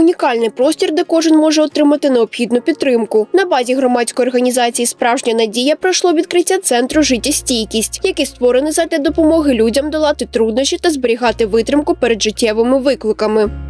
унікальний простір, де кожен може отримати необхідну підтримку. На базі громадської організації Справжня надія пройшло відкриття центру життєстійкість, який створений задля допомоги людям долати труднощі та зберігати витримку перед життєвими викликами.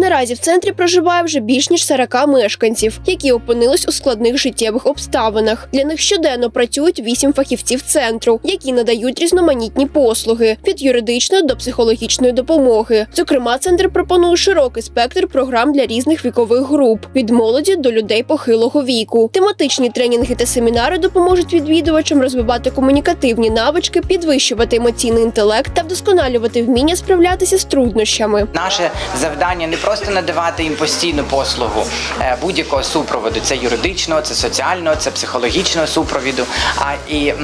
Наразі в центрі проживає вже більш ніж 40 мешканців, які опинились у складних життєвих обставинах. Для них щоденно працюють вісім фахівців центру, які надають різноманітні послуги від юридичної до психологічної допомоги. Зокрема, центр пропонує широкий спектр програм для різних вікових груп від молоді до людей похилого віку. Тематичні тренінги та семінари допоможуть відвідувачам розвивати комунікативні навички, підвищувати емоційний інтелект та вдосконалювати вміння справлятися з труднощами. Наше завдання не просто надавати їм постійну послугу е, будь-якого супроводу, це юридичного, це соціального, це психологічного супровіду, а і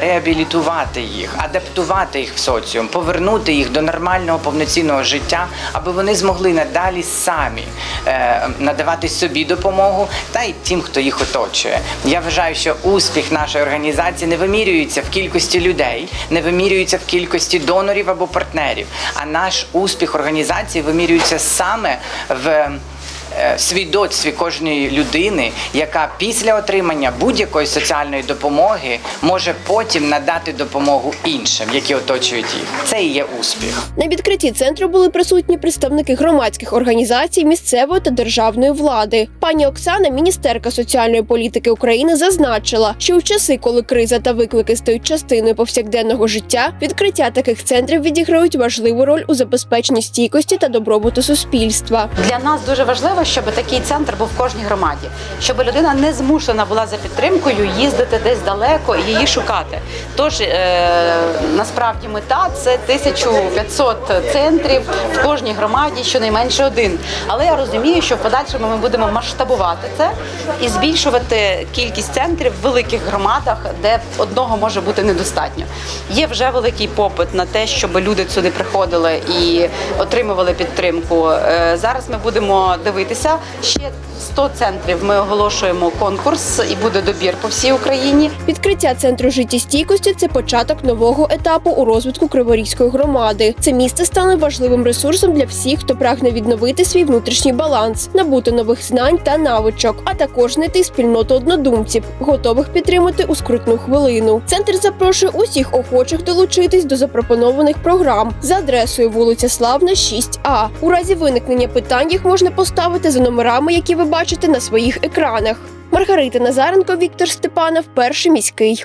реабілітувати їх, адаптувати їх в соціум, повернути їх до нормального повноцінного життя, аби вони змогли надалі самі е, надавати собі допомогу та й тим, хто їх оточує. Я вважаю, що успіх нашої організації не вимірюється в кількості людей, не вимірюється в кількості донорів або партнерів. А наш успіх організації вимірюється саме в свідоцтві кожної людини, яка після отримання будь-якої соціальної допомоги може потім надати допомогу іншим, які оточують їх. Це і є успіх. На відкритті центру були присутні представники громадських організацій місцевої та державної влади. Пані Оксана, міністерка соціальної політики України, зазначила, що в часи, коли криза та виклики стають частиною повсякденного життя, відкриття таких центрів відіграють важливу роль у забезпеченні стійкості та добробуту суспільства. Для нас дуже важливо, щоб такий центр був в кожній громаді, щоб людина не змушена була за підтримкою їздити десь далеко і її шукати. Тож е, насправді мета це 1500 центрів в кожній громаді, щонайменше один. Але я розумію, що в подальшому ми будемо масштабувати це і збільшувати кількість центрів в великих громадах, де одного може бути недостатньо. Є вже великий попит на те, щоб люди сюди приходили і отримували підтримку. Е, Зараз ми будемо дивитися ще 100 центрів. Ми оголошуємо конкурс і буде добір по всій Україні. Відкриття центру життєстійкості це початок нового етапу у розвитку Криворізької громади. Це місце стане важливим ресурсом для всіх, хто прагне відновити свій внутрішній баланс, набути нових знань та навичок, а також знайти спільноту однодумців, готових підтримати у скрутну хвилину. Центр запрошує усіх охочих долучитись до запропонованих програм за адресою вулиця Славна, 6А. У разі виникнення питань їх можна поставити за номерами, які ви бачите на своїх екранах. Маргарита Назаренко, Віктор Степанов, перший міський.